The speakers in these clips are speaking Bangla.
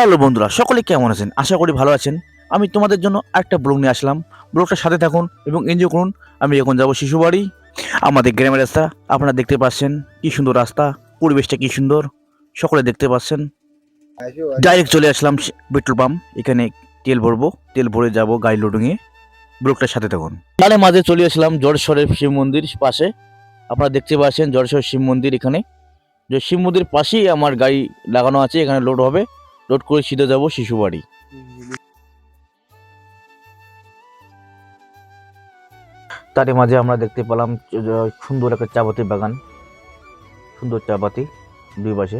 হ্যালো বন্ধুরা, সকলে কেমন আছেন? আশা করি ভালো আছেন। আমি তোমাদের জন্য একটা ব্লগ নিয়ে আসলাম। ব্লগটার সাথে থাকুন এবং এনজয় করুন। আমি এখন যাব শিশু বাড়ি আমাদের গ্রামের রাস্তা, আপনারা দেখতে পাচ্ছেন কি সুন্দর রাস্তা, পরিবেশটা কি সুন্দর, সকলে দেখতে পাচ্ছেন। ডাইরেক্ট চলে আসলাম পেট্রোল পাম্প এখানে তেল ভরবো, তেল ভরে যাব গাড়ি লোডিংয়ে ব্লগটার সাথে থাকুন। তাহলে মাঝে চলে আসলাম জড়েশ্বরের শিব মন্দির পাশে। আপনারা দেখতে পাচ্ছেন জড়েশ্বর শিব মন্দির এখানে। যে শিব মন্দির পাশেই আমার গাড়ি লাগানো আছে, এখানে লোড হবে। লোড করে সিধে যাব শিশুবাড়ি তারই মাঝে আমরা দেখতে পেলাম সুন্দর একটা চাপাতি বাগান। সুন্দর চাপাতি দুই পাশে।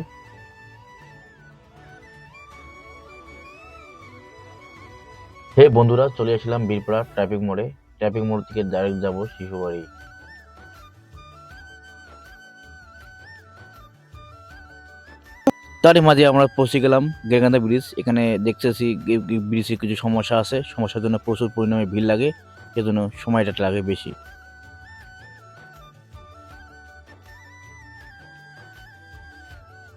হে বন্ধুরা, চলে আসলাম বীরপাড়া ট্রাফিক মোড়ে। ট্রাফিক মোড় থেকে ডাইরেক্ট যাব শিশু শিশুবাড়ি তারই মাঝে আমরা পৌঁছে গেলাম গেগান্দা ব্রিজ। এখানে দেখতেছি ব্রিজে কিছু সমস্যা আছে। সমস্যার জন্য প্রচুর পরিমাণে ভিড় লাগে। সেজন্য সময়টা লাগে বেশি।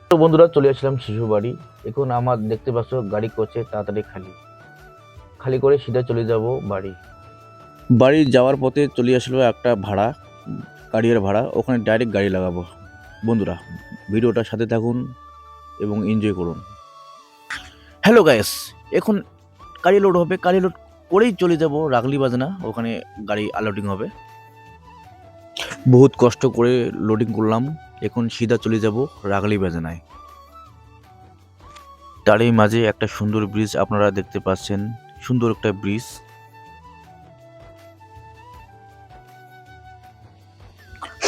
তো বন্ধুরা চলে আসলাম শিশু বাড়ি। এখন আমার দেখতে পাচ্ছ গাড়ি করছে তাড়াতাড়ি খালি। খালি করে সিধা চলে যাব বাড়ি। বাড়ি যাওয়ার পথে চলে আসলো একটা ভাড়া গাড়ির ভাড়া। ওখানে ডাইরেক্ট গাড়ি লাগাবো। বন্ধুরা ভিডিওটার সাথে থাকুন। এবং এনজয় করুন। হ্যালো গাইস এখন গাড়ি লোড হবে, গাড়ি লোড করেই চলে যাব রাগলি বাজনা, ওখানে গাড়ি আনলোডিং হবে। বহুত কষ্ট করে লোডিং করলাম, এখন সিধা চলে যাব রাগলি বাজনায়। তারই মাঝে একটা সুন্দর ব্রিজ আপনারা দেখতে পাচ্ছেন, সুন্দর একটা ব্রিজ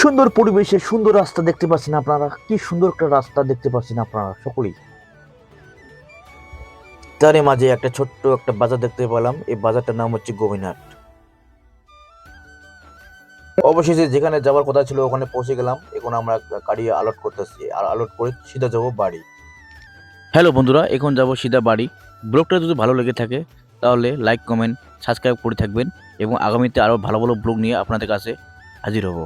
সুন্দর পরিবেশে সুন্দর রাস্তা দেখতে পাচ্ছেন আপনারা। কি সুন্দর একটা রাস্তা দেখতে পাচ্ছেন আপনারা সকলেই। তারই মাঝে একটা ছোট্ট একটা বাজার দেখতে পেলাম। এই বাজারটার নাম হচ্ছে গোবিনাট অবশেষে যেখানে যাওয়ার কথা ছিল ওখানে পৌঁছে গেলাম। এখন আমরা গাড়ি আলট করতেছি। আর আলট করে সিধা যাব বাড়ি। হ্যালো বন্ধুরা, এখন যাব সিধা বাড়ি। ব্লগটা যদি ভালো লেগে থাকে, তাহলে লাইক কমেন্ট সাবস্ক্রাইব করে থাকবেন। এবং আগামীতে আরও ভালো ভালো ব্লগ নিয়ে আপনাদের কাছে হাজির হব।